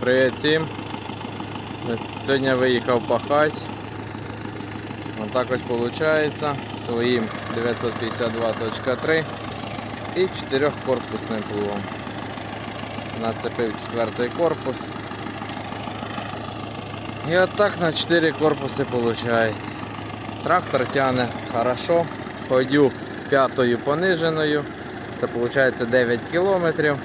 Привіт всім. Сьогодні виїхав пахать. Ось так ось виходить. Своїм 952.3 і 4-корпусним плугом. Нацепив четвертий корпус. І отак на 4 корпуси виходить. Трактор тягне хорошо. Ходю п'ятою пониженою. Це виходить 9 кілометрів.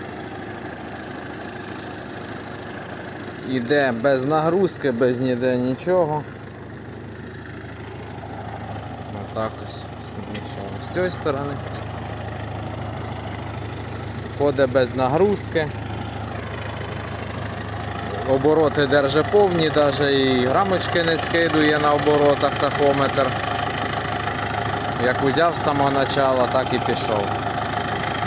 Іде без нагрузки, без ніде нічого. Отак ось з цієї сторони. Ходить без нагрузки. Обороти держить повні, навіть і грамочки не скидує на оборотах тахометр. Як узяв з самого початку, так і пішов.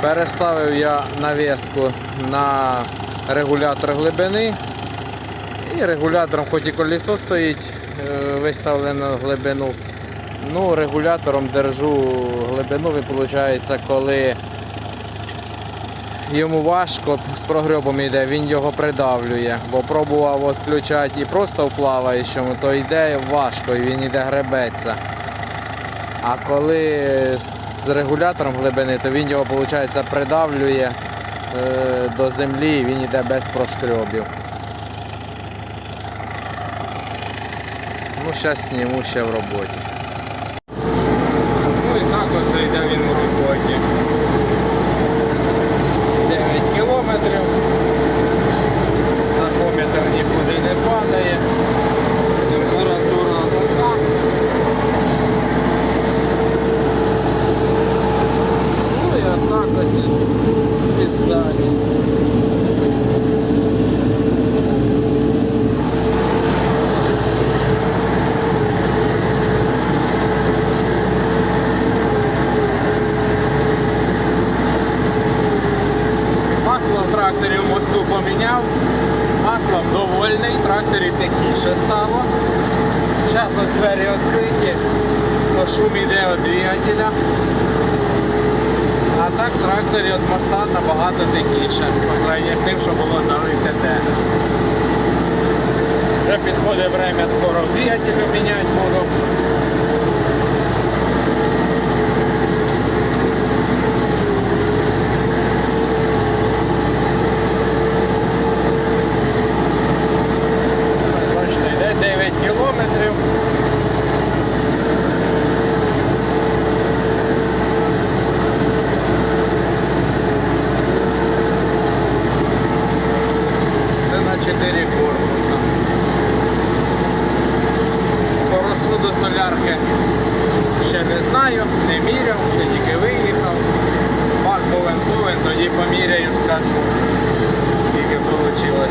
Переставив я навіску на регулятор глибини. І регулятором, хоч і колесо стоїть е, виставлено глибину. Ну, регулятором держу глибину, виходить, коли йому важко з прогребом йде, він його придавлює, бо пробував відключати і просто в плаваючому, то йде важко і він йде гребеться. А коли з регулятором глибини, то він його виходить, придавлює е, до землі і він йде без прошкрьобів. Ну, зараз зніму ще в роботі. Ну і так ось йде він у роботі. 9 кілометрів. Тахометр нікуди не падає. Температура така. Ну і отак ось із- ззаді. Масло в тракторі в мосту поміняв. Маслом довольний, тракторі тихіше стало. Зараз ось двері відкриті, то шум йде від двигателя. А так тракторі від моста набагато тихіше, по сравнению з тим, що було залите те. Вже підходить время, скоро двигателю міняти буду. Бачите, йде 9 кілометрів. Це на 4 корпуса. По розходу солярки ще не знаю, не міряв, ще тільки виїхав. Бак повен повен, тоді поміряю, скажу, скільки вийшло.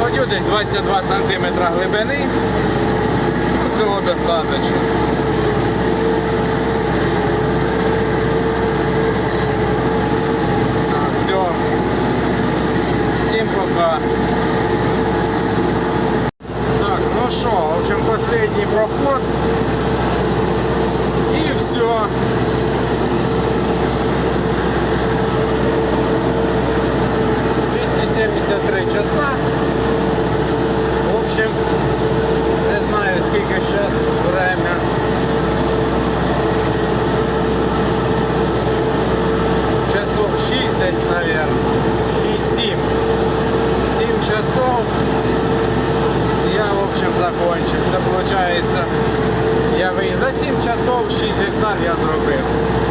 Ходю десь 22 см глибини. Цього достатньо. Все. Всім пока. Так, ну що, в общем, последний проход. И все. три часа. В общем, не знаю скільки сейчас время. Часов 6 десь, наверное. 6-7. 7 часов. Я, в общем, закончив. Це получается, я ви- за 7 часов 6 гектар я зробив.